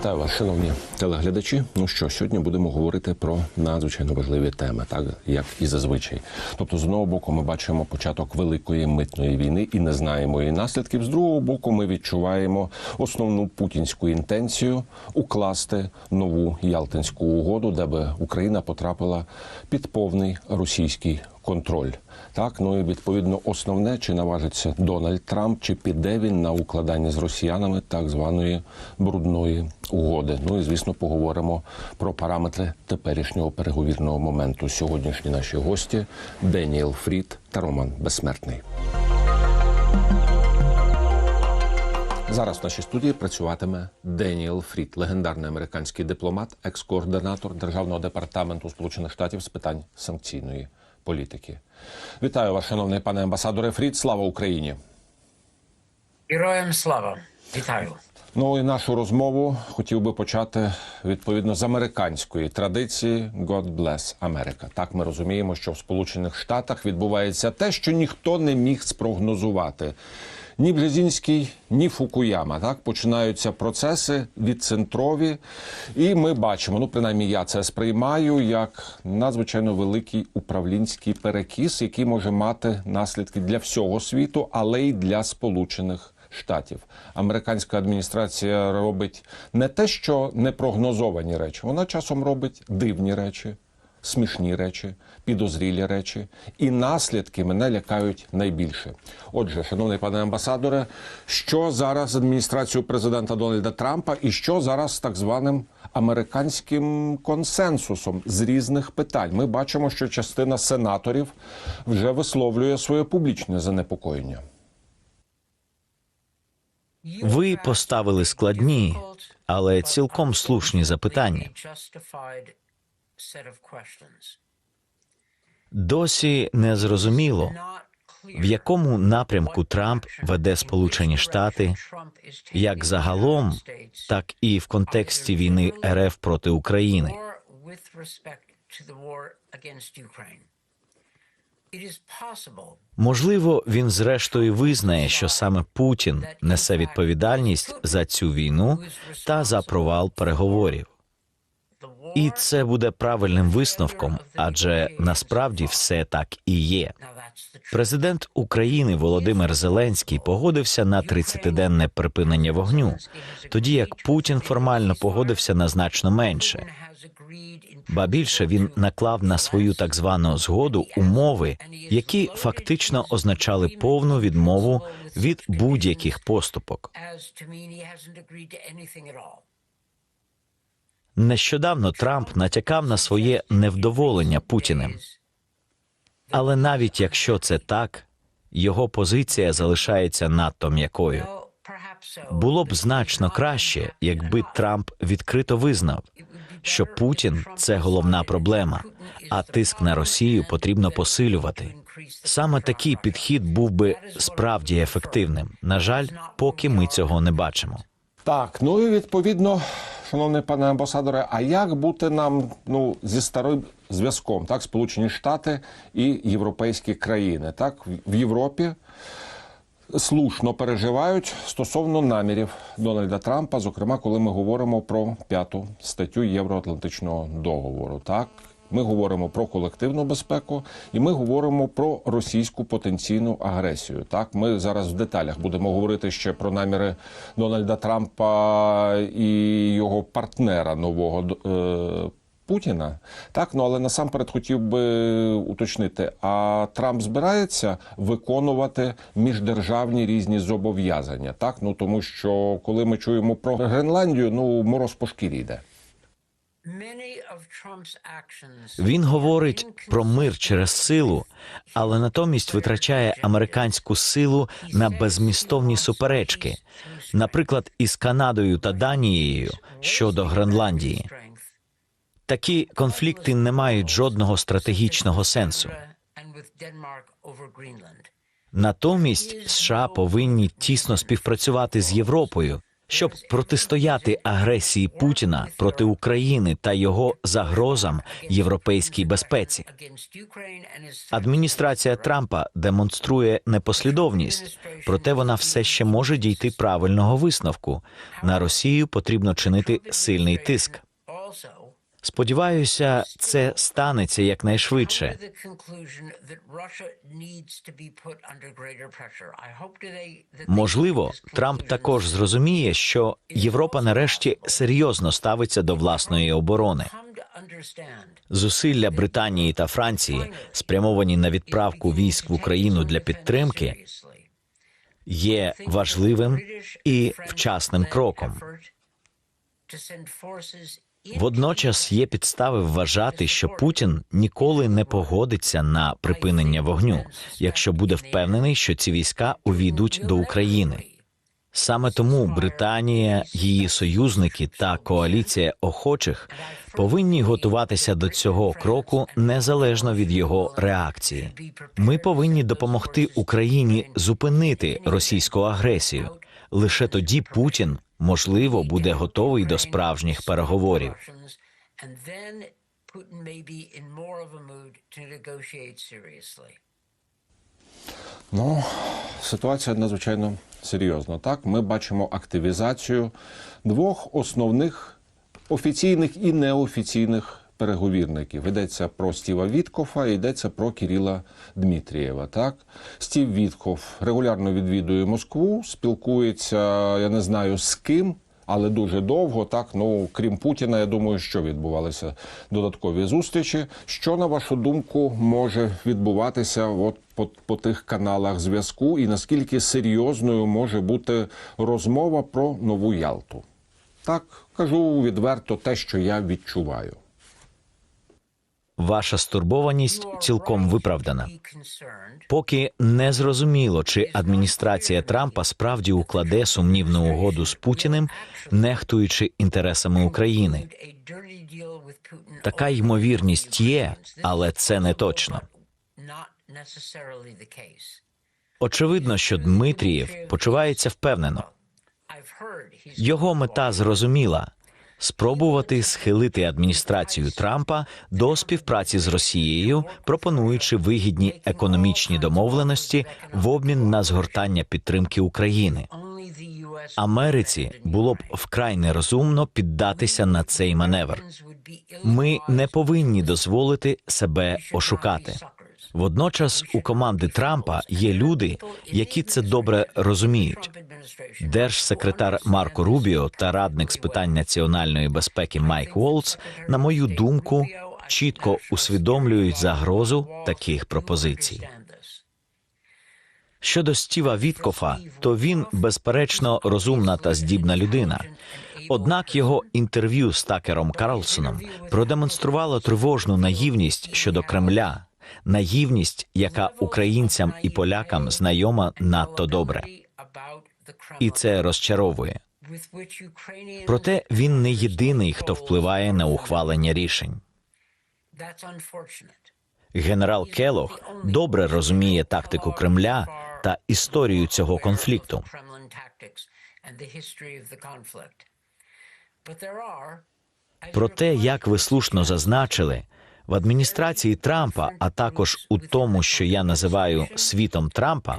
Вітаю вас, шановні телеглядачі. Ну що, сьогодні будемо говорити про надзвичайно важливі теми, так як і зазвичай. Тобто, з одного боку, ми бачимо початок великої митної війни і не знаємо її наслідків. З другого боку, ми відчуваємо основну путінську інтенцію укласти нову Ялтинську угоду, де би Україна потрапила під повний російський контроль. Так, ну і відповідно основне, чи наважиться Дональд Трамп, чи піде він на укладання з росіянами так званої брудної угоди. Ну і звісно, поговоримо про параметри теперішнього переговірного моменту. Сьогоднішні наші гості Деніел Фрід та Роман Безсмертний. Зараз в нашій студії працюватиме Деніел Фрід, легендарний американський дипломат, екс-координатор Державного департаменту Сполучених Штатів з питань санкційної політики. Вітаю вас, шановний пане амбасадоре Фрід. Слава Україні! Героям слава! Вітаю! Ну і нашу розмову хотів би почати відповідно з американської традиції God bless America. Так ми розуміємо, що в Сполучених Штатах відбувається те, що ніхто не міг спрогнозувати. Ні Бжезінський, ні Фукуяма. Так починаються процеси відцентрові, і ми бачимо, ну принаймні я це сприймаю як надзвичайно великий управлінський перекіс, який може мати наслідки для всього світу, але й для Сполучених Штатів. Американська адміністрація робить не те, що непрогнозовані речі, вона часом робить дивні речі, смішні речі, підозрілі речі, і наслідки мене лякають найбільше. Отже, шановний пане амбасадоре, що зараз з адміністрацією президента Дональда Трампа, і що зараз з так званим американським консенсусом з різних питань? Ми бачимо, що частина сенаторів вже висловлює своє публічне занепокоєння. Ви поставили складні, але цілком слушні запитання. Досі не зрозуміло, в якому напрямку Трамп веде Сполучені Штати, як загалом, так і в контексті війни РФ проти України. Можливо, він зрештою визнає, що саме Путін несе відповідальність за цю війну та за провал переговорів. І це буде правильним висновком, адже насправді все так і є. Президент України Володимир Зеленський погодився на 30-денне припинення вогню, тоді як Путін формально погодився на значно менше. Ба більше він наклав на свою так звану згоду умови, які фактично означали повну відмову від будь-яких поступок. Нещодавно Трамп натякав на своє невдоволення Путіним. Але навіть якщо це так, його позиція залишається надто м'якою. Було б значно краще, якби Трамп відкрито визнав, що Путін це головна проблема, а тиск на Росію потрібно посилювати. Саме такий підхід був би справді ефективним. На жаль, поки ми цього не бачимо. Так, ну і відповідно, шановний пане амбасадоре, а як бути нам ну зі старим зв'язком, так, Сполучені Штати і європейські країни, так в Європі слушно переживають стосовно намірів Дональда Трампа, зокрема, коли ми говоримо про п'яту статтю Євроатлантичного договору, так. Ми говоримо про колективну безпеку, і ми говоримо про російську потенційну агресію. Так, ми зараз в деталях будемо говорити ще про наміри Дональда Трампа і його партнера нового е, Путіна. Так, ну але насамперед хотів би уточнити: а Трамп збирається виконувати міждержавні різні зобов'язання. Так, ну тому що коли ми чуємо про Гренландію, ну мороз по шкірі йде. Він говорить про мир через силу, але натомість витрачає американську силу на безмістовні суперечки, наприклад, із Канадою та Данією щодо Гренландії. Такі конфлікти не мають жодного стратегічного сенсу. Натомість США повинні тісно співпрацювати з Європою, Щоб протистояти агресії Путіна проти України та його загрозам європейській безпеці. Адміністрація Трампа демонструє непослідовність, проте вона все ще може дійти правильного висновку. На Росію потрібно чинити сильний тиск. Сподіваюся, це станеться якнайшвидше. Можливо, Трамп також зрозуміє, що Європа нарешті серйозно ставиться до власної оборони. Зусилля Британії та Франції, спрямовані на відправку військ в Україну для підтримки, є важливим і вчасним кроком. Водночас є підстави вважати, що Путін ніколи не погодиться на припинення вогню, якщо буде впевнений, що ці війська увійдуть до України. Саме тому Британія, її союзники та коаліція охочих повинні готуватися до цього кроку незалежно від його реакції. Ми повинні допомогти Україні зупинити російську агресію. Лише тоді Путін можливо буде готовий до справжніх переговорів. Ну, ситуація надзвичайно серйозна. Так, ми бачимо активізацію двох основних офіційних і неофіційних переговірників. Йдеться про Стіва Віткофа йдеться про Кіріла Дмитрієва. Так, Стів Віткоф регулярно відвідує Москву, спілкується, я не знаю з ким. Але дуже довго, так ну крім Путіна, я думаю, що відбувалися додаткові зустрічі. Що на вашу думку може відбуватися от по, по тих каналах зв'язку, і наскільки серйозною може бути розмова про нову Ялту? Так кажу відверто те, що я відчуваю. Ваша стурбованість цілком виправдана. Поки не зрозуміло, чи адміністрація Трампа справді укладе сумнівну угоду з Путіним, нехтуючи інтересами України. Така ймовірність є, але це не точно. Очевидно, що Дмитрієв почувається впевнено. Його мета зрозуміла спробувати схилити адміністрацію Трампа до співпраці з Росією, пропонуючи вигідні економічні домовленості в обмін на згортання підтримки України. Америці було б вкрай нерозумно піддатися на цей маневр. Ми не повинні дозволити себе ошукати. Водночас у команди Трампа є люди, які це добре розуміють. Держсекретар Марко Рубіо та радник з питань національної безпеки Майк Волц, на мою думку, чітко усвідомлюють загрозу таких пропозицій. Щодо Стіва Віткофа, то він безперечно розумна та здібна людина. Однак його інтерв'ю з Такером Карлсоном продемонструвало тривожну наївність щодо Кремля, наївність, яка українцям і полякам знайома надто добре. І це розчаровує. Проте він не єдиний, хто впливає на ухвалення рішень. Генерал Келох добре розуміє тактику Кремля та історію цього конфлікту. Проте, як ви слушно зазначили, в адміністрації Трампа, а також у тому, що я називаю світом Трампа,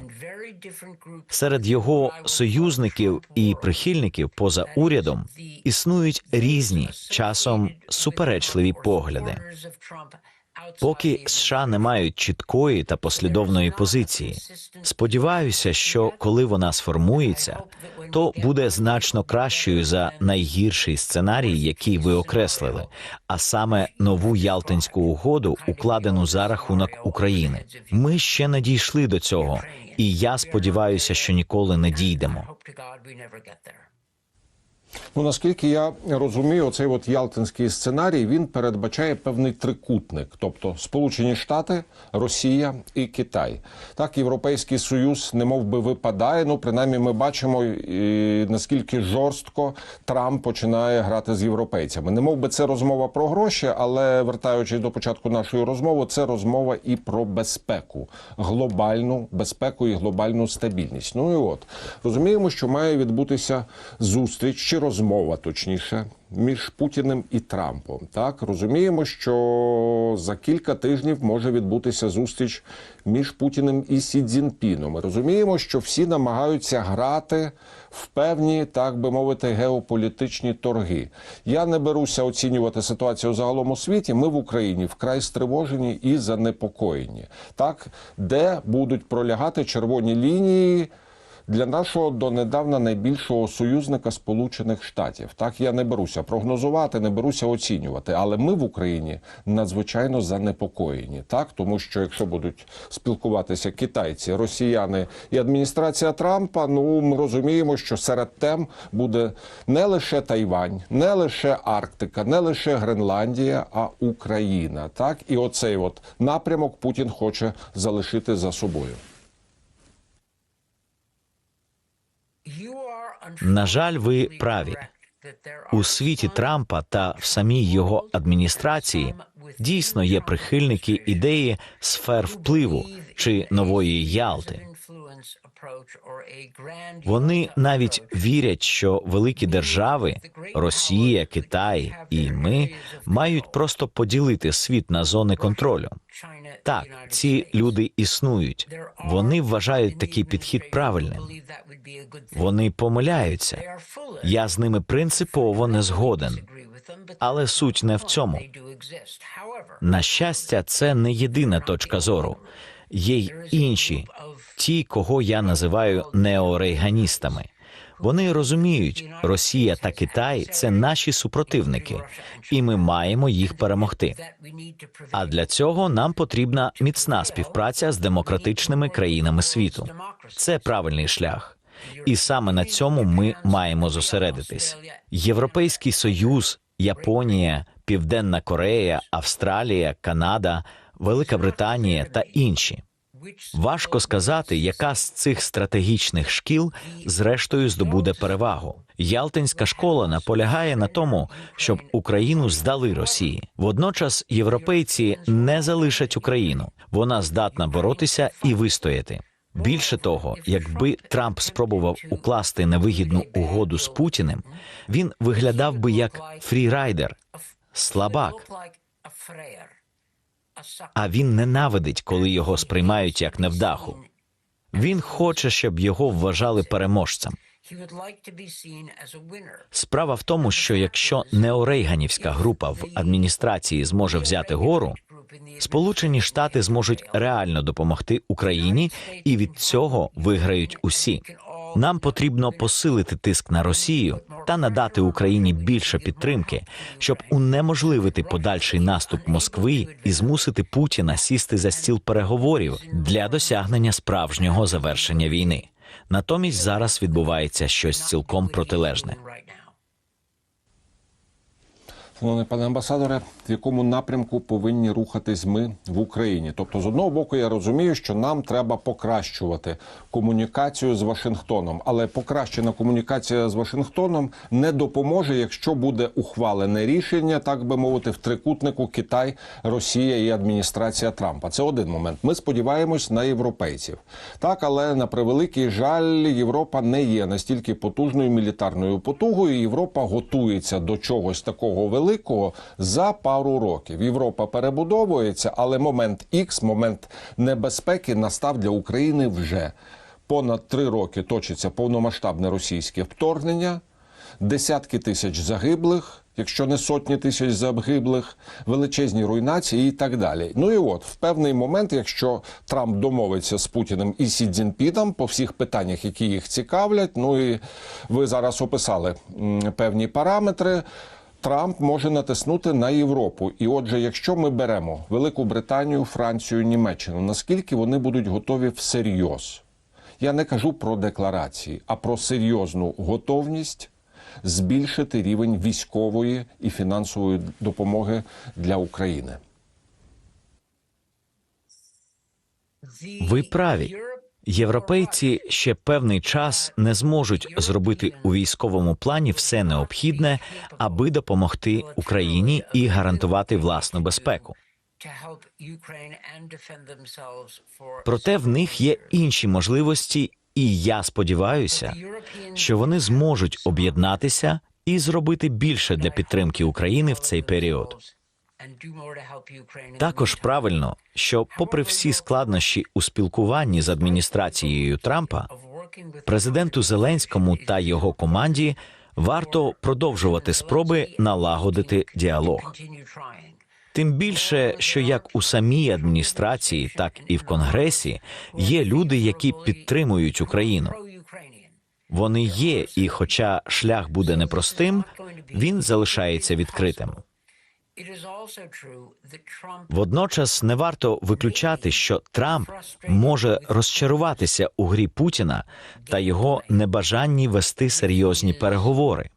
серед його союзників і прихильників поза урядом існують різні часом суперечливі погляди. Поки США не мають чіткої та послідовної позиції. Сподіваюся, що коли вона сформується, то буде значно кращою за найгірший сценарій, який ви окреслили, а саме нову Ялтинську угоду, укладену за рахунок України. Ми ще не дійшли до цього, і я сподіваюся, що ніколи не дійдемо. Ну наскільки я розумію, оцей от ялтинський сценарій він передбачає певний трикутник, тобто Сполучені Штати, Росія і Китай. Так, Європейський Союз не мов би випадає. Ну, принаймні, ми бачимо, і наскільки жорстко Трамп починає грати з європейцями. Не мов би це розмова про гроші, але вертаючись до початку нашої розмови, це розмова і про безпеку, глобальну безпеку і глобальну стабільність. Ну і от розуміємо, що має відбутися зустріч чи розмова, точніше, між Путіним і Трампом. Так розуміємо, що за кілька тижнів може відбутися зустріч між Путіним і Сі Цзіньпіном. Ми розуміємо, що всі намагаються грати в певні, так би мовити, геополітичні торги. Я не беруся оцінювати ситуацію загалом у світі. Ми в Україні вкрай стривожені і занепокоєні. Так, де будуть пролягати червоні лінії для нашого донедавна найбільшого союзника Сполучених Штатів. Так я не беруся прогнозувати, не беруся оцінювати. Але ми в Україні надзвичайно занепокоєні. Так, тому що якщо будуть спілкуватися китайці, росіяни і адміністрація Трампа, ну ми розуміємо, що серед тем буде не лише Тайвань, не лише Арктика, не лише Гренландія, а Україна. Так, і оцей от напрямок Путін хоче залишити за собою. На жаль, ви праві. У світі Трампа та в самій його адміністрації дійсно є прихильники ідеї сфер впливу чи нової Ялти. Вони навіть вірять, що великі держави Росія, Китай і ми мають просто поділити світ на зони контролю. Так, ці люди існують. Вони вважають такий підхід правильним. Вони помиляються. Я з ними принципово не згоден. Але суть не в цьому. На щастя, це не єдина точка зору. Є й інші, ті, кого я називаю неорейганістами. Вони розуміють, Росія та Китай це наші супротивники, і ми маємо їх перемогти. А для цього нам потрібна міцна співпраця з демократичними країнами світу. Це правильний шлях. І саме на цьому ми маємо зосередитись. Європейський союз, Японія, Південна Корея, Австралія, Канада, Велика Британія та інші. Важко сказати, яка з цих стратегічних шкіл зрештою здобуде перевагу. Ялтинська школа наполягає на тому, щоб Україну здали Росії. Водночас європейці не залишать Україну. Вона здатна боротися і вистояти. Більше того, якби Трамп спробував укласти невигідну угоду з Путіним, він виглядав би як фрірайдер, слабак. А він ненавидить, коли його сприймають як невдаху. Він хоче, щоб його вважали переможцем. Справа в тому, що якщо неорейганівська група в адміністрації зможе взяти гору, Сполучені Штати зможуть реально допомогти Україні, і від цього виграють усі. Нам потрібно посилити тиск на Росію та надати Україні більше підтримки, щоб унеможливити подальший наступ Москви і змусити Путіна сісти за стіл переговорів для досягнення справжнього завершення війни. Натомість зараз відбувається щось цілком протилежне. Шановний пане амбасадоре, в якому напрямку повинні рухатись ми в Україні? Тобто, з одного боку, я розумію, що нам треба покращувати комунікацію з Вашингтоном, але покращена комунікація з Вашингтоном не допоможе, якщо буде ухвалене рішення, так би мовити, в трикутнику Китай, Росія і адміністрація Трампа. Це один момент. Ми сподіваємось на європейців. Так, але на превеликий жаль, Європа не є настільки потужною мілітарною потугою. Європа готується до чогось такого великого за пару років. Європа перебудовується, але момент Х, момент небезпеки настав для України вже. Понад три роки точиться повномасштабне російське вторгнення, десятки тисяч загиблих, якщо не сотні тисяч загиблих, величезні руйнації і так далі. Ну і от в певний момент, якщо Трамп домовиться з Путіним і Сі Цзіньпіном по всіх питаннях, які їх цікавлять, ну і ви зараз описали певні параметри. Трамп може натиснути на Європу. І отже, якщо ми беремо Велику Британію, Францію, Німеччину, наскільки вони будуть готові всерйоз? Я не кажу про декларації, а про серйозну готовність збільшити рівень військової і фінансової допомоги для України. Ви праві. Європейці ще певний час не зможуть зробити у військовому плані все необхідне, аби допомогти Україні і гарантувати власну безпеку. Проте в них є інші можливості, і я сподіваюся, що вони зможуть об'єднатися і зробити більше для підтримки України в цей період. Також правильно, що, попри всі складнощі у спілкуванні з адміністрацією Трампа, президенту Зеленському та його команді варто продовжувати спроби налагодити діалог. Тим більше, що як у самій адміністрації, так і в Конгресі є люди, які підтримують Україну. Вони є, і, хоча шлях буде непростим, він залишається відкритим. Водночас не варто виключати, що Трамп може розчаруватися у грі Путіна та його небажанні вести серйозні переговори.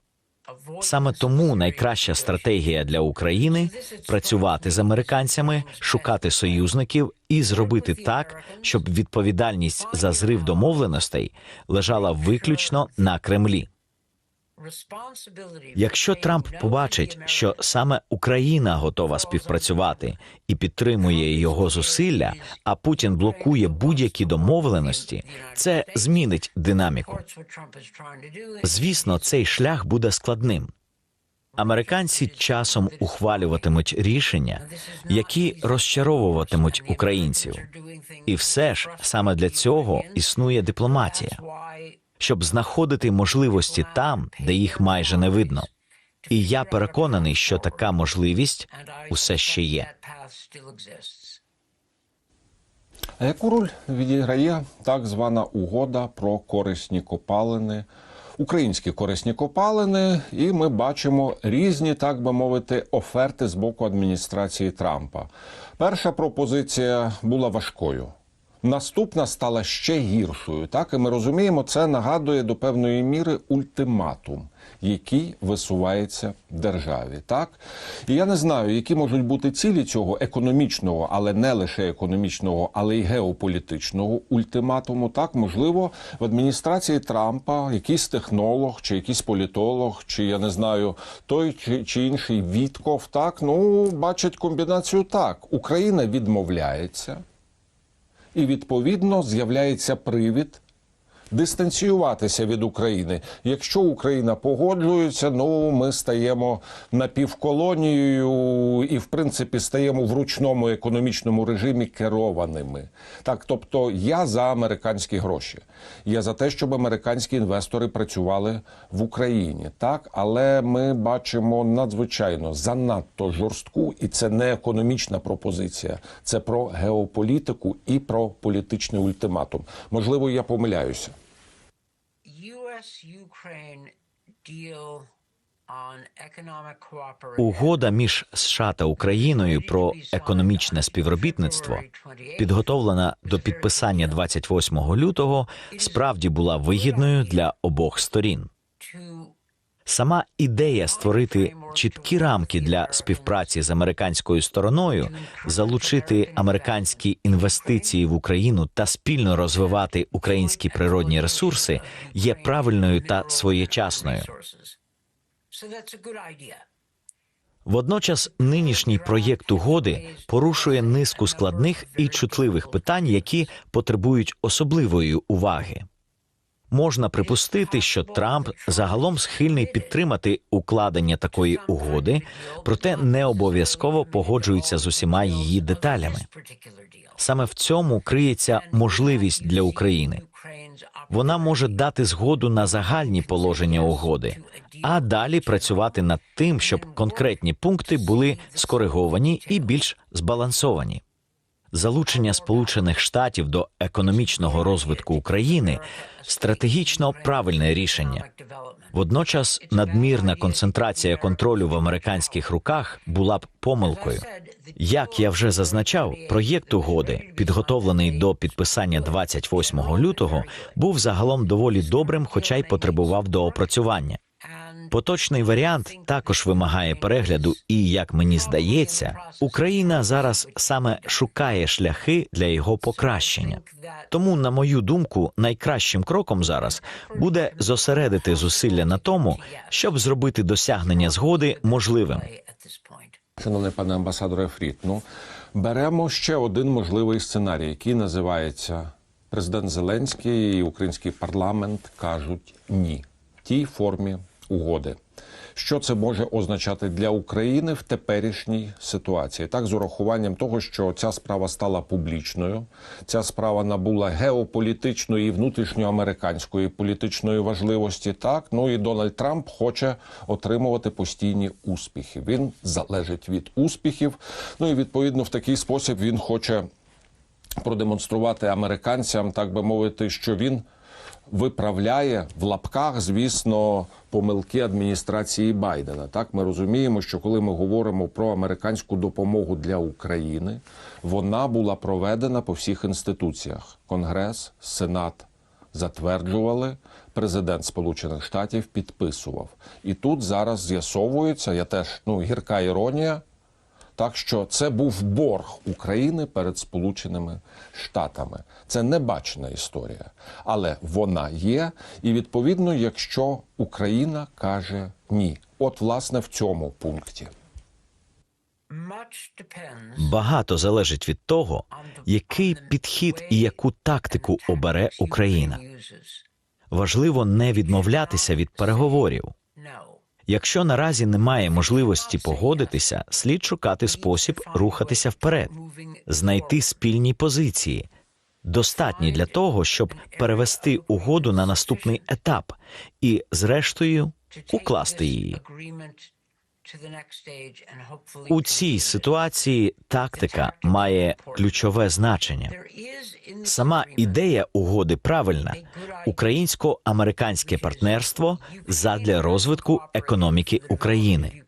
Саме тому найкраща стратегія для України працювати з американцями, шукати союзників і зробити так, щоб відповідальність за зрив домовленостей лежала виключно на Кремлі. Якщо Трамп побачить, що саме Україна готова співпрацювати і підтримує його зусилля, а Путін блокує будь-які домовленості, це змінить динаміку. Звісно, цей шлях буде складним. Американці часом ухвалюватимуть рішення, які розчаровуватимуть українців, і все ж саме для цього існує дипломатія щоб знаходити можливості там, де їх майже не видно. І я переконаний, що така можливість усе ще є. А яку роль відіграє так звана угода про корисні копалини, українські корисні копалини, і ми бачимо різні, так би мовити, оферти з боку адміністрації Трампа. Перша пропозиція була важкою. Наступна стала ще гіршою. Так і ми розуміємо, це нагадує до певної міри ультиматум, який висувається державі. Так і я не знаю, які можуть бути цілі цього економічного, але не лише економічного, але й геополітичного ультиматуму. Так можливо, в адміністрації Трампа якийсь технолог, чи якийсь політолог, чи я не знаю, той чи, чи інший Вітков, так ну бачать комбінацію так: Україна відмовляється і відповідно з'являється привід дистанціюватися від України. Якщо Україна погоджується, ну ми стаємо напівколонією і, в принципі, стаємо в ручному економічному режимі керованими. Так, тобто я за американські гроші. Я за те, щоб американські інвестори працювали в Україні. Так, але ми бачимо надзвичайно занадто жорстку, і це не економічна пропозиція, це про геополітику і про політичний ультиматум. Можливо, я помиляюся. Угода між США та Україною про економічне співробітництво, підготовлена до підписання 28 лютого, справді була вигідною для обох сторін. Сама ідея створити чіткі рамки для співпраці з американською стороною, залучити американські інвестиції в Україну та спільно розвивати українські природні ресурси є правильною та своєчасною. Водночас нинішній проєкт угоди порушує низку складних і чутливих питань, які потребують особливої уваги. Можна припустити, що Трамп загалом схильний підтримати укладення такої угоди, проте не обов'язково погоджується з усіма її деталями. Саме в цьому криється можливість для України. Вона може дати згоду на загальні положення угоди, а далі працювати над тим, щоб конкретні пункти були скориговані і більш збалансовані. Залучення Сполучених Штатів до економічного розвитку України стратегічно правильне рішення. Водночас надмірна концентрація контролю в американських руках була б помилкою. Як я вже зазначав, проєкт угоди, підготовлений до підписання 28 лютого, був загалом доволі добрим, хоча й потребував доопрацювання. Поточний варіант також вимагає перегляду, і як мені здається, Україна зараз саме шукає шляхи для його покращення. Тому, на мою думку, найкращим кроком зараз буде зосередити зусилля на тому, щоб зробити досягнення згоди можливим. Шановний пане амбасадоре Фріт, ну беремо ще один можливий сценарій, який називається Президент Зеленський і український парламент кажуть ні тій формі угоди. Що це може означати для України в теперішній ситуації? Так, з урахуванням того, що ця справа стала публічною, ця справа набула геополітичної і внутрішньоамериканської політичної важливості. Так, ну і Дональд Трамп хоче отримувати постійні успіхи. Він залежить від успіхів. Ну і відповідно в такий спосіб він хоче продемонструвати американцям, так би мовити, що він виправляє в лапках, звісно, помилки адміністрації Байдена. Так ми розуміємо, що коли ми говоримо про американську допомогу для України, вона була проведена по всіх інституціях: Конгрес, Сенат. Затверджували, президент Сполучених Штатів підписував. І тут зараз з'ясовується, я теж ну гірка іронія, так що це був борг України перед Сполученими Штатами. Це небачена історія, але вона є. І відповідно, якщо Україна каже ні, от власне в цьому пункті. Багато залежить від того, який підхід і яку тактику обере Україна. Важливо не відмовлятися від переговорів. Якщо наразі немає можливості погодитися, слід шукати спосіб рухатися вперед, знайти спільні позиції, достатні для того, щоб перевести угоду на наступний етап і, зрештою, укласти її. У цій ситуації тактика має ключове значення. Сама ідея угоди правильна українсько-американське партнерство задля розвитку економіки України.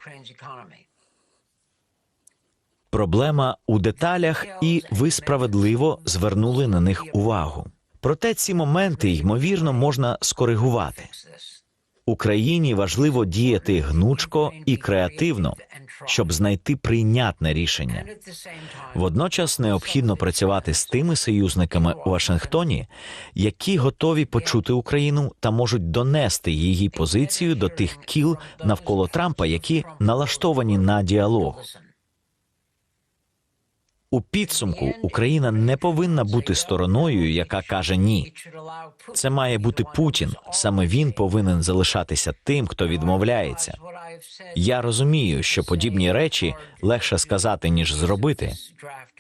Проблема у деталях, і ви справедливо звернули на них увагу. Проте ці моменти ймовірно можна скоригувати. Україні важливо діяти гнучко і креативно, щоб знайти прийнятне рішення. Водночас необхідно працювати з тими союзниками у Вашингтоні, які готові почути Україну та можуть донести її позицію до тих кіл навколо Трампа, які налаштовані на діалог. У підсумку Україна не повинна бути стороною, яка каже ні. Це має бути Путін. Саме він повинен залишатися тим, хто відмовляється. Я розумію, що подібні речі легше сказати ніж зробити,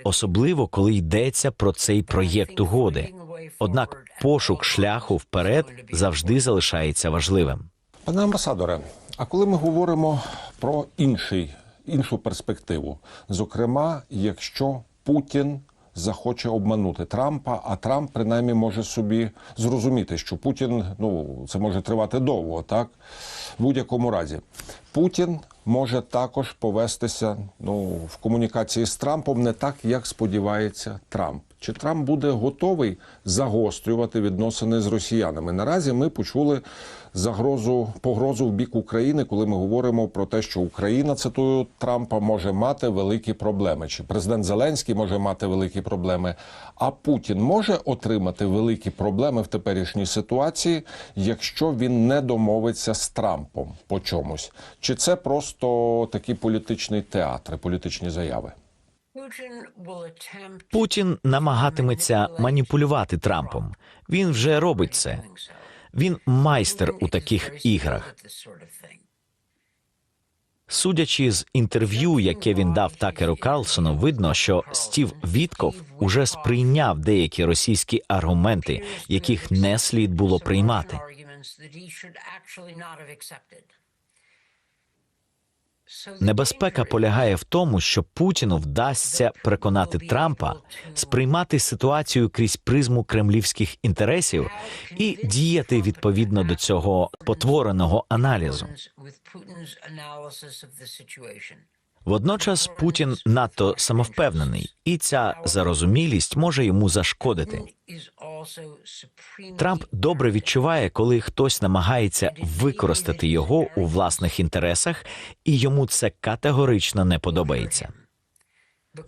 особливо коли йдеться про цей проєкт угоди. Однак пошук шляху вперед завжди залишається важливим. Пане амбасадоре, а коли ми говоримо про інший, іншу перспективу, зокрема, якщо Путін захоче обманути Трампа, а Трамп принаймні може собі зрозуміти, що Путін ну це може тривати довго, так в будь-якому разі. Путін може також повестися ну в комунікації з Трампом не так, як сподівається Трамп. Чи Трамп буде готовий загострювати відносини з росіянами? Наразі ми почули загрозу погрозу в бік України, коли ми говоримо про те, що Україна цитую Трампа може мати великі проблеми. Чи президент Зеленський може мати великі проблеми? А Путін може отримати великі проблеми в теперішній ситуації, якщо він не домовиться з Трампом по чомусь? Чи це просто такий політичний театр, політичні заяви? Путін намагатиметься маніпулювати Трампом. Він вже робить це. Він майстер у таких іграх. Судячи з інтерв'ю, яке він дав Такеру Карлсону, видно, що Стів Вітков уже сприйняв деякі російські аргументи, яких не слід було приймати. Небезпека полягає в тому, що Путіну вдасться переконати Трампа сприймати ситуацію крізь призму кремлівських інтересів і діяти відповідно до цього потвореного аналізу. Водночас Путін надто самовпевнений, і ця зарозумілість може йому зашкодити. Трамп добре відчуває, коли хтось намагається використати його у власних інтересах, і йому це категорично не подобається.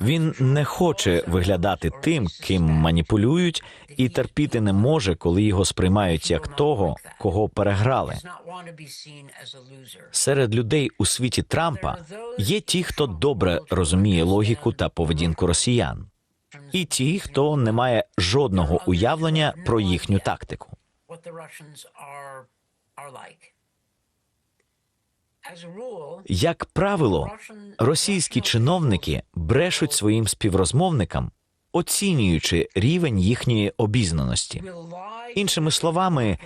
Він не хоче виглядати тим, ким маніпулюють, і терпіти не може, коли його сприймають як того, кого переграли. Серед людей у світі Трампа є ті, хто добре розуміє логіку та поведінку росіян, і ті, хто не має жодного уявлення про їхню тактику. Як правило, російські чиновники брешуть своїм співрозмовникам, оцінюючи рівень їхньої обізнаності. Іншими словами,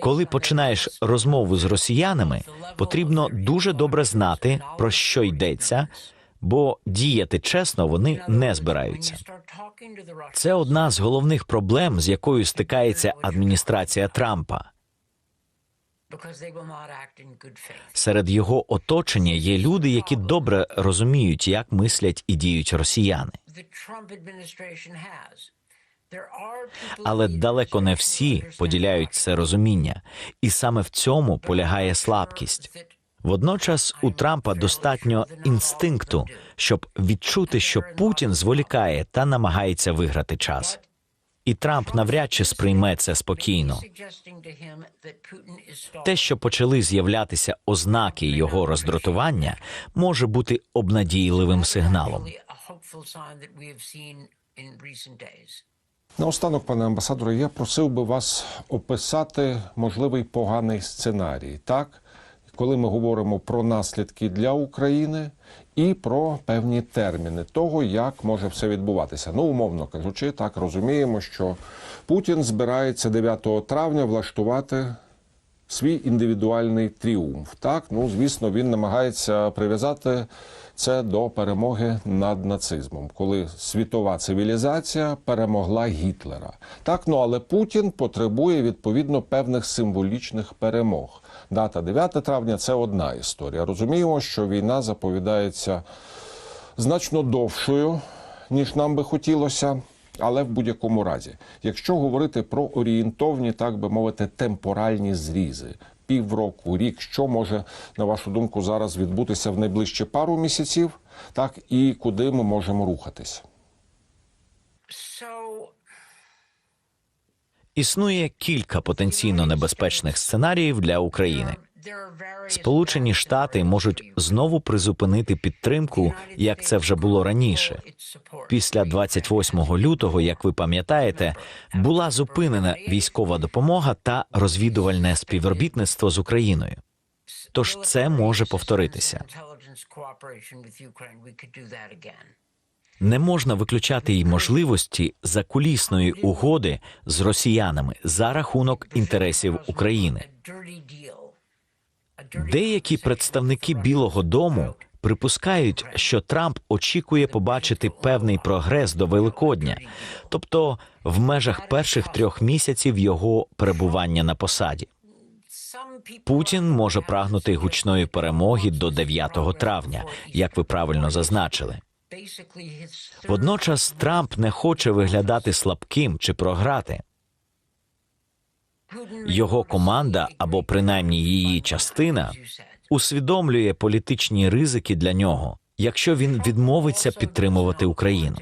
коли починаєш розмову з росіянами, потрібно дуже добре знати, про що йдеться, бо діяти чесно вони не збираються. Це одна з головних проблем, з якою стикається адміністрація Трампа. Серед його оточення є люди, які добре розуміють, як мислять і діють росіяни. Але далеко не всі поділяють це розуміння, і саме в цьому полягає слабкість. Водночас у Трампа достатньо інстинкту, щоб відчути, що Путін зволікає та намагається виграти час. І Трамп навряд чи сприйме це спокійно. Те, що почали з'являтися ознаки його роздратування, може бути обнадійливим сигналом. Наостанок, пане амбасадоре, я просив би вас описати можливий поганий сценарій, так? Коли ми говоримо про наслідки для України і про певні терміни того, як може все відбуватися. Ну, умовно кажучи, так розуміємо, що Путін збирається 9 травня влаштувати свій індивідуальний тріумф. Так, ну звісно, він намагається прив'язати це до перемоги над нацизмом, коли світова цивілізація перемогла Гітлера. Так, ну але Путін потребує відповідно певних символічних перемог. Дата 9 травня це одна історія. Розуміємо, що війна заповідається значно довшою, ніж нам би хотілося. Але в будь-якому разі, якщо говорити про орієнтовні, так би мовити, темпоральні зрізи, півроку, рік, що може, на вашу думку, зараз відбутися в найближчі пару місяців, так і куди ми можемо рухатись? Існує кілька потенційно небезпечних сценаріїв для України. Сполучені Штати можуть знову призупинити підтримку, як це вже було раніше. Після 28 лютого, як ви пам'ятаєте, була зупинена військова допомога та розвідувальне співробітництво з Україною. Тож це може повторитися. Не можна виключати й можливості закулісної угоди з росіянами за рахунок інтересів України. Деякі представники Білого Дому припускають, що Трамп очікує побачити певний прогрес до Великодня, тобто в межах перших трьох місяців його перебування на посаді. Путін може прагнути гучної перемоги до 9 травня, як ви правильно зазначили. Водночас Трамп не хоче виглядати слабким чи програти. Його команда, або принаймні її частина, усвідомлює політичні ризики для нього, якщо він відмовиться підтримувати Україну.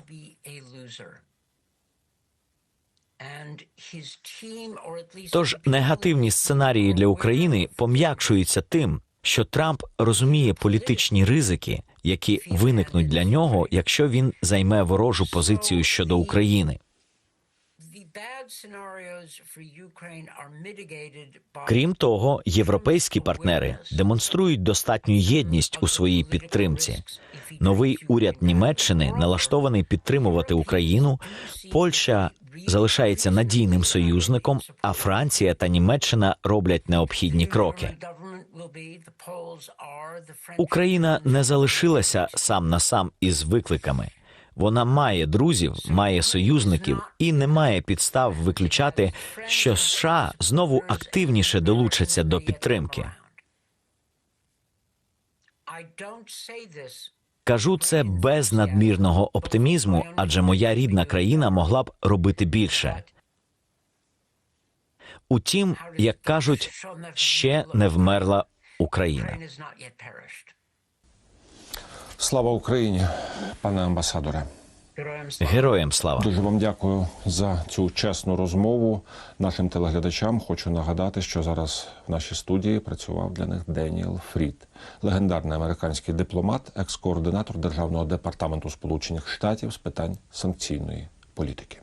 Тож негативні сценарії для України пом'якшуються тим, що Трамп розуміє політичні ризики, які виникнуть для нього, якщо він займе ворожу позицію щодо України. Крім того, європейські партнери демонструють достатню єдність у своїй підтримці. Новий уряд Німеччини налаштований підтримувати Україну. Польща залишається надійним союзником, а Франція та Німеччина роблять необхідні кроки. Україна не залишилася сам на сам із викликами. Вона має друзів, має союзників і не має підстав виключати, що США знову активніше долучаться до підтримки. Кажу це без надмірного оптимізму, адже моя рідна країна могла б робити більше. Утім, як кажуть, ще не вмерла Україна. Слава Україні, пане амбасадоре. Героям слава. Дуже вам дякую за цю чесну розмову. Нашим телеглядачам хочу нагадати, що зараз в нашій студії працював для них Деніел Фрід, легендарний американський дипломат, екс-координатор Державного департаменту Сполучених Штатів з питань санкційної політики.